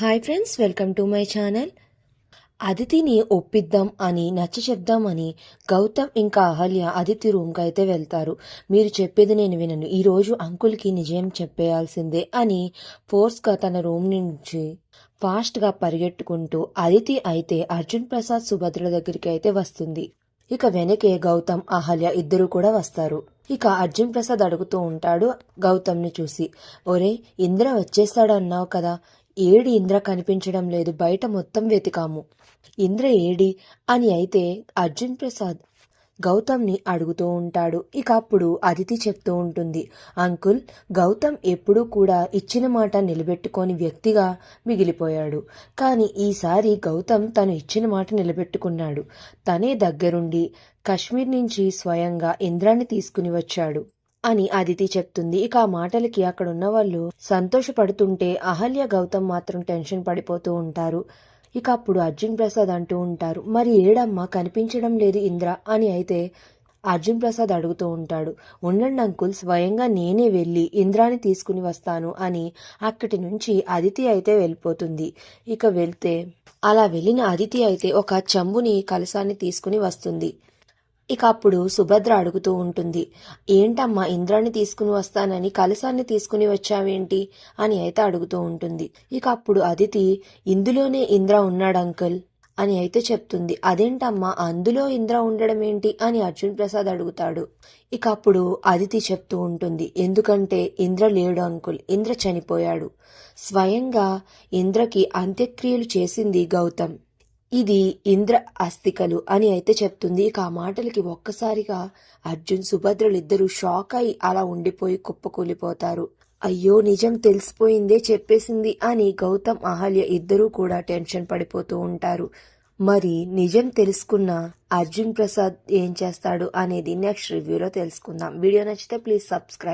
Hi friends welcome to my channel అదితిని ఒప్పిద్దాం అని నచ్చ చెప్దామని గౌతమ్ ఇంకా అహల్య అదితి రూమ్కి అయితే వెళ్తారు. మీరు చెప్పేది నేను వినను. ఈరోజు అంకుల్కి నిజం చెప్పేయాల్సిందే అని ఫోర్స్గా తన రూమ్ నుంచి ఫాస్ట్గా పరిగెట్టుకుంటూ అదితి అయితే అర్జున్ ప్రసాద్ సుభద్రల దగ్గరికి అయితే వస్తుంది. ఇక వెనకే గౌతమ్ అహల్య ఇద్దరు కూడా వస్తారు. ఇక అర్జున్ ప్రసాద్ అడుగుతూ ఉంటాడు గౌతమ్ని చూసి. ఒరే ఇంద్ర వచ్చేస్తాడు అన్నావు కదా. ఏడి ఇంద్ర కనిపించడం లేదు. బయట మొత్తం వెతికాము. ఇంద్ర ఏడి? అని అయితే అర్జున్ ప్రసాద్ గౌతమ్ని అడుగుతూ ఉంటాడు. ఇక అప్పుడు అదితి చెప్తూ ఉంటుంది. అంకుల్ గౌతమ్ ఎప్పుడూ కూడా ఇచ్చిన మాట నిలబెట్టుకొని వ్యక్తిగా మిగిలిపోయాడు. కానీ ఈసారి గౌతమ్ తను ఇచ్చిన మాట నిలబెట్టుకున్నాడు. తనే దగ్గరుండి కశ్మీర్ నుంచి స్వయంగా ఇంద్రాన్ని తీసుకుని వచ్చాడు. అని అదితి చెప్తుంది. ఇక ఆ మాటలకి అక్కడున్న వాళ్ళు సంతోషపడుతుంటే అహల్య గౌతమ్ మాత్రం టెన్షన్ పడిపోతూ ఉంటారు. ఇక అప్పుడు అర్జున్ ప్రసాద్ అంటూ ఉంటారు. మరి ఏడమ్మ కనిపించడం లేదు ఇంద్ర అని అయితే అర్జున్ ప్రసాద్ అడుగుతూ ఉంటాడు. ఉండండి అంకుల్ స్వయంగా నేనే వెళ్ళి ఇంద్రాని తీసుకుని వస్తాను అని అక్కడి నుంచి అదితి అయితే వెళ్ళిపోతుంది. ఇక వెళ్తే అలా వెళ్ళిన అదితి అయితే ఒక చెంబుని కలసాన్ని తీసుకుని వస్తుంది. ఇక అప్పుడు సుభద్ర అడుగుతూ ఉంటుంది. ఏంటమ్మా ఇంద్రాన్ని తీసుకుని వస్తానని కలసాన్ని తీసుకుని వచ్చావేంటి? అని అయితే అడుగుతూ ఉంటుంది. ఇక అప్పుడు అదితి ఇందులోనే ఇంద్ర ఉన్నాడు అంకుల్ అని అయితే చెప్తుంది. అదేంటమ్మా అందులో ఇంద్ర ఉండడం ఏంటి అని అర్జున్ ప్రసాద్ అడుగుతాడు. ఇక అప్పుడు అదితి చెప్తూ ఉంటుంది. ఎందుకంటే ఇంద్ర లేడు అంకుల్ ఇంద్ర చనిపోయాడు. స్వయంగా ఇంద్రకి అంత్యక్రియలు చేసింది గౌతమ్. ఇది ఇంద్ర అస్థికలు అని అయితే చెప్తుంది. ఇక ఆ మాటలకి ఒక్కసారిగా అర్జున్ సుభద్రలు ఇద్దరు షాక్ అయి అలా ఉండిపోయి కుప్పకూలిపోతారు. అయ్యో నిజం తెలిసిపోయిందే చెప్పేసింది అని గౌతమ్ అహల్య ఇద్దరూ కూడా టెన్షన్ పడిపోతూ ఉంటారు. మరి నిజం తెలుసుకున్న అర్జున్ ప్రసాద్ ఏం చేస్తాడు అనేది నెక్స్ట్ రివ్యూలో తెలుసుకుందాం. వీడియో నచ్చితే ప్లీజ్ సబ్స్క్రైబ్